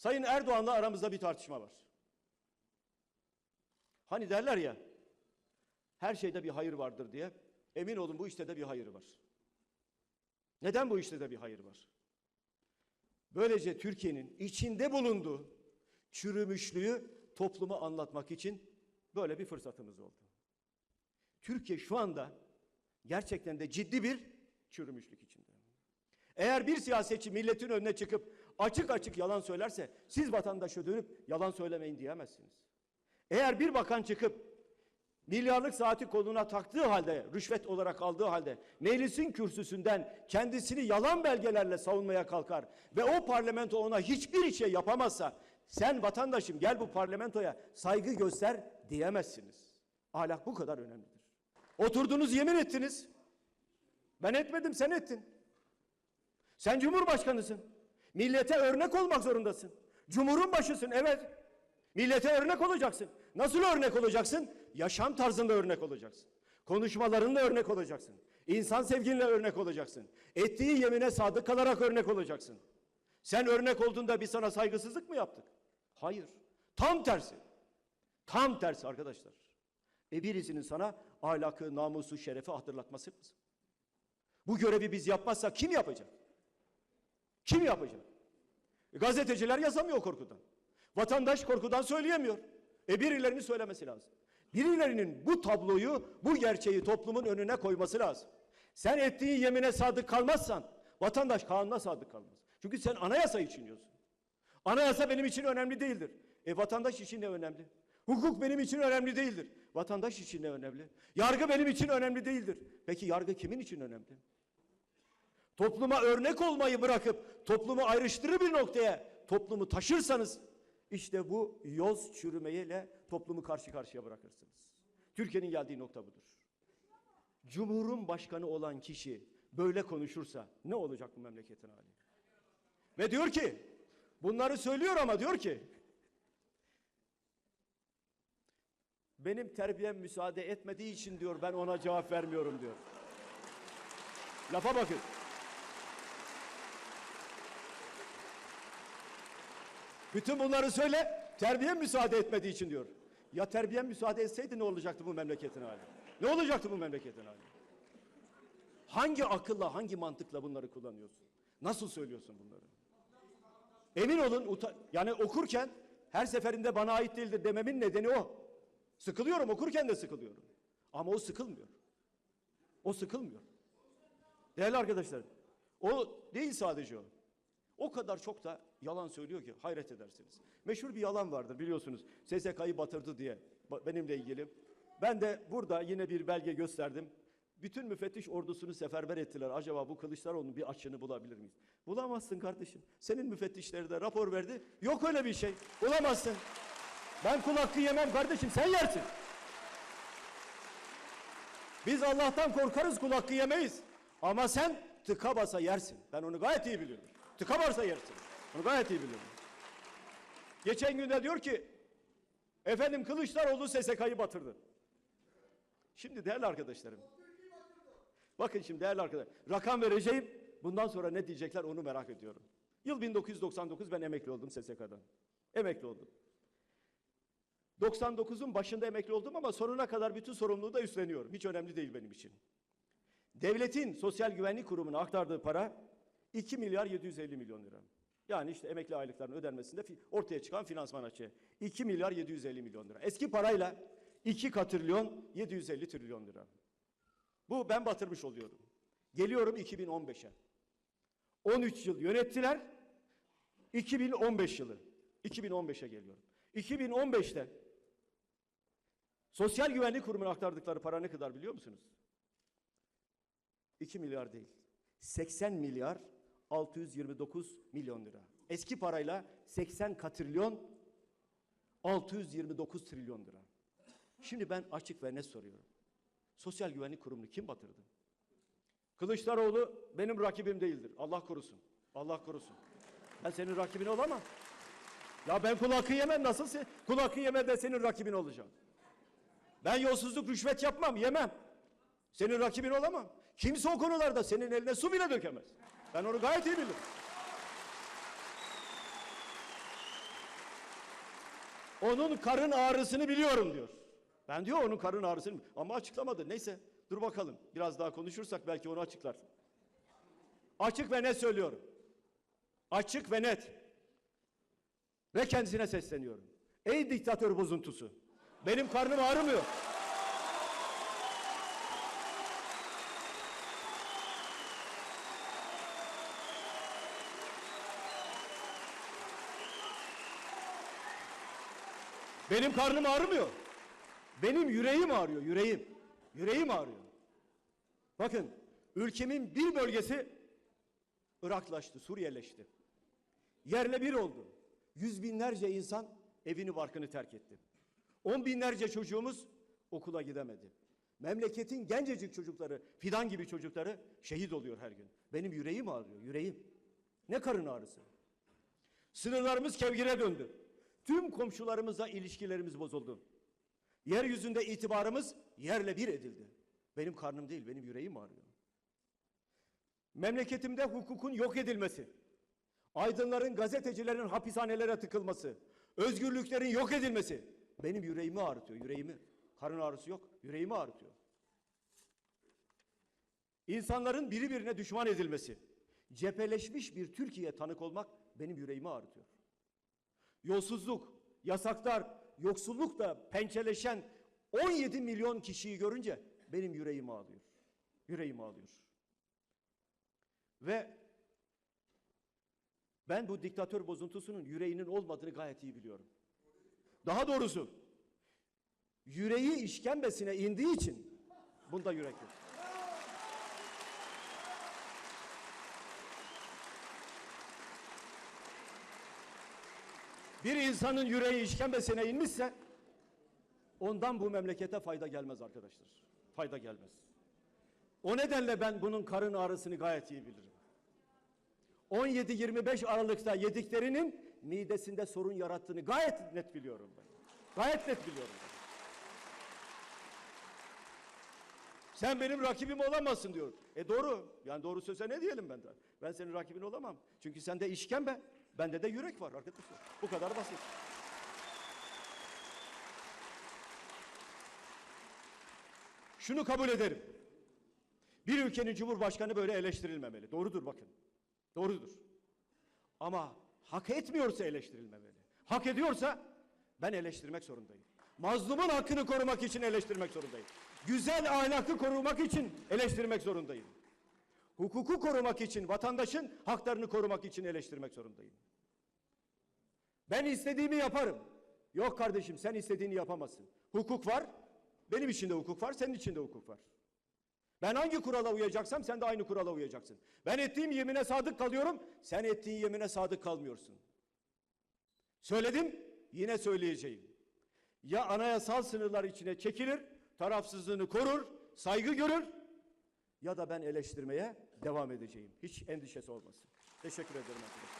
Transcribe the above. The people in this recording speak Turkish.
Sayın Erdoğan'la aramızda bir tartışma var. Hani derler ya, her şeyde bir hayır vardır diye. Emin olun bu işte de bir hayır var. Neden bu işte de bir hayır var? Böylece Türkiye'nin içinde bulunduğu çürümüşlüğü topluma anlatmak için böyle bir fırsatımız oldu. Türkiye şu anda gerçekten de ciddi bir çürümüşlük içinde. Eğer bir siyasetçi milletin önüne çıkıp açık açık yalan söylerse siz vatandaşa dönüp yalan söylemeyin diyemezsiniz. Eğer bir bakan çıkıp milyarlık saati koluna taktığı halde, rüşvet olarak aldığı halde meclisin kürsüsünden kendisini yalan belgelerle savunmaya kalkar ve o parlamento ona hiçbir şey yapamazsa sen vatandaşım gel bu parlamentoya saygı göster diyemezsiniz. Ahlak bu kadar önemlidir. Oturdunuz yemin ettiniz. Ben etmedim sen ettin. Sen cumhurbaşkanısın. Millete örnek olmak zorundasın. Cumhurun başısın evet. Millete örnek olacaksın. Nasıl örnek olacaksın? Yaşam tarzında örnek olacaksın. Konuşmalarınla örnek olacaksın. İnsan sevginle örnek olacaksın. Ettiği yemine sadık kalarak örnek olacaksın. Sen örnek olduğunda biz sana saygısızlık mı yaptık? Hayır. Tam tersi. Tam tersi arkadaşlar. E birisinin sana ahlakı, namusu, şerefi hatırlatması lazım. Bu görevi biz yapmazsak kim yapacak? Kim yapacak? E, gazeteciler yazamıyor korkudan. Vatandaş korkudan söyleyemiyor. E birilerinin söylemesi lazım. Birilerinin bu tabloyu, bu gerçeği toplumun önüne koyması lazım. Sen ettiğin yemine sadık kalmazsan vatandaş kanuna sadık kalmaz. Çünkü sen anayasayı çiğniyorsun. Anayasa benim için önemli değildir. E vatandaş için ne önemli? Hukuk benim için önemli değildir. Vatandaş için ne önemli? Yargı benim için önemli değildir. Peki yargı kimin için önemli? Topluma örnek olmayı bırakıp toplumu ayrıştırır bir noktaya toplumu taşırsanız işte bu yoz çürümeyle toplumu karşı karşıya bırakırsınız. Türkiye'nin geldiği nokta budur. Cumhurun başkanı olan kişi böyle konuşursa ne olacak bu memleketin hali? Ve diyor ki bunları söylüyor ama diyor ki benim terbiyem müsaade etmediği için diyor ben ona cevap vermiyorum diyor. Lafa bakın. Bütün bunları söyle, terbiye müsaade etmediği için diyor. Ya terbiye müsaade etseydi ne olacaktı bu memleketin hali? Ne olacaktı bu memleketin hali? Hangi akılla, hangi mantıkla bunları kullanıyorsun? Nasıl söylüyorsun bunları? Emin olun, yani okurken her seferinde bana ait değildir dememin nedeni o. Sıkılıyorum, okurken de sıkılıyorum. Ama o sıkılmıyor. O sıkılmıyor. Değerli arkadaşlar, o değil sadece o. O kadar çok da yalan söylüyor ki hayret edersiniz. Meşhur bir yalan vardır biliyorsunuz. SSK'yı batırdı diye benimle ilgili. Ben de burada yine bir belge gösterdim. Bütün müfettiş ordusunu seferber ettiler. Acaba bu Kılıçdaroğlu'nun bir açığını bulabilir miyiz? Bulamazsın kardeşim. Senin müfettişleri de rapor verdi. Yok öyle bir şey. Bulamazsın. Ben kul hakkı yemem kardeşim. Sen yersin. Biz Allah'tan korkarız kul hakkı yemeyiz. Ama sen tıka basa yersin. Ben onu gayet iyi biliyorum. Tıka basa yersin. Onu gayet iyi biliyorum. Geçen günde diyor ki efendim Kılıçdaroğlu SSK'yı batırdı. Şimdi değerli arkadaşlarım. Bakın şimdi değerli arkadaşlar. Rakam vereceğim. Bundan sonra ne diyecekler onu merak ediyorum. Yıl 1999 ben emekli oldum SSK'dan. Emekli oldum. 99'un başında emekli oldum ama sonuna kadar bütün sorumluluğu da üstleniyorum. Hiç önemli değil benim için. Devletin Sosyal Güvenlik Kurumu'na aktardığı para 2 milyar 750 milyon lira. Yani işte emekli aylıklarının ödenmesinde ortaya çıkan finansman açığı. 2 milyar 750 milyon lira. Eski parayla 2 katrilyon 750 trilyon lira. Bu ben batırmış oluyorum. Geliyorum 2015'e. 13 yıl yönettiler. 2015 yılı. 2015'e geliyorum. 2015'te Sosyal Güvenlik Kurumu'na aktardıkları para ne kadar biliyor musunuz? 2 milyar değil. 80 milyar 629 milyon lira. Eski parayla 80 katrilyon 629 trilyon lira. Şimdi ben açık ve net soruyorum. Sosyal Güvenlik Kurumu'nu kim batırdı? Kılıçdaroğlu benim rakibim değildir. Allah korusun. Allah korusun. Ben senin rakibin olamam. Ya ben kul hakkı yemem. Nasıl se- kul hakkı yemem de senin rakibin olacağım. Ben yolsuzluk, rüşvet yapmam, yemem. Senin rakibin olamam. Kimse o konularda senin eline su bile dökemez. Ben onu gayet iyi bilirim. Onun karın ağrısını biliyorum diyor. Ben diyor onun karın ağrısını ama açıklamadı. Neyse dur bakalım. Biraz daha konuşursak belki onu açıklar. Açık ve net söylüyorum. Açık ve net. Ve kendisine sesleniyorum. Ey diktatör bozuntusu. Benim karnım ağrımıyor. Benim karnım ağrımıyor. Benim yüreğim ağrıyor, yüreğim. Yüreğim ağrıyor. Bakın, ülkemin bir bölgesi Iraklaştı, Suriyeleşti. Yerle bir oldu. Yüz binlerce insan evini barkını terk etti. On binlerce çocuğumuz okula gidemedi. Memleketin gencecik çocukları, fidan gibi çocukları şehit oluyor her gün. Benim yüreğim ağrıyor, yüreğim. Ne karın ağrısı? Sınırlarımız kevgire döndü. Tüm komşularımızla ilişkilerimiz bozuldu. Yeryüzünde itibarımız yerle bir edildi. Benim karnım değil, benim yüreğim ağrıyor. Memleketimde hukukun yok edilmesi, aydınların, gazetecilerin hapishanelere tıkılması, özgürlüklerin yok edilmesi benim yüreğimi ağrıtıyor, yüreğimi. Karın ağrısı yok, yüreğimi ağrıtıyor. İnsanların biri birine düşman edilmesi, cepheleşmiş bir Türkiye tanık olmak benim yüreğimi ağrıtıyor. Yolsuzluk, yasaklar, yoksullukla pençeleşen 17 milyon kişiyi görünce benim yüreğim ağlıyor. Yüreğim ağlıyor. Ve ben bu diktatör bozuntusunun yüreğinin olmadığını gayet iyi biliyorum. Daha doğrusu yüreği işkembesine indiği için bunda yürek yok. Bir insanın yüreği işkembesine inmişse ondan bu memlekete fayda gelmez arkadaşlar. Fayda gelmez. O nedenle ben bunun karın ağrısını gayet iyi bilirim. 17-25 Aralık'ta yediklerinin midesinde sorun yarattığını gayet net biliyorum ben. Gayet net biliyorum ben. Sen benim rakibim olamazsın diyor. E doğru. Yani doğru söze ne diyelim ben de. Ben senin rakibin olamam. Çünkü sende işkembe, bende de yürek var arkadaşlar. Bu kadar basit. Şunu kabul ederim. Bir ülkenin cumhurbaşkanı böyle eleştirilmemeli. Doğrudur bakın. Doğrudur. Ama hak etmiyorsa eleştirilmemeli. Hak ediyorsa ben eleştirmek zorundayım. Mazlumun hakkını korumak için eleştirmek zorundayım. Güzel ahlakı korumak için eleştirmek zorundayım. Hukuku korumak için, vatandaşın haklarını korumak için eleştirmek zorundayım. Ben istediğimi yaparım. Yok kardeşim sen istediğini yapamazsın. Hukuk var. Benim için de hukuk var, senin için de hukuk var. Ben hangi kurala uyacaksam sen de aynı kurala uyacaksın. Ben ettiğim yemine sadık kalıyorum, sen ettiğin yemine sadık kalmıyorsun. Söyledim, yine söyleyeceğim. Ya anayasal sınırlar içine çekilir, tarafsızlığını korur, saygı görür ya da ben eleştirmeye devam edeceğim. Hiç endişesi olmasın. Teşekkür ederim arkadaşlar.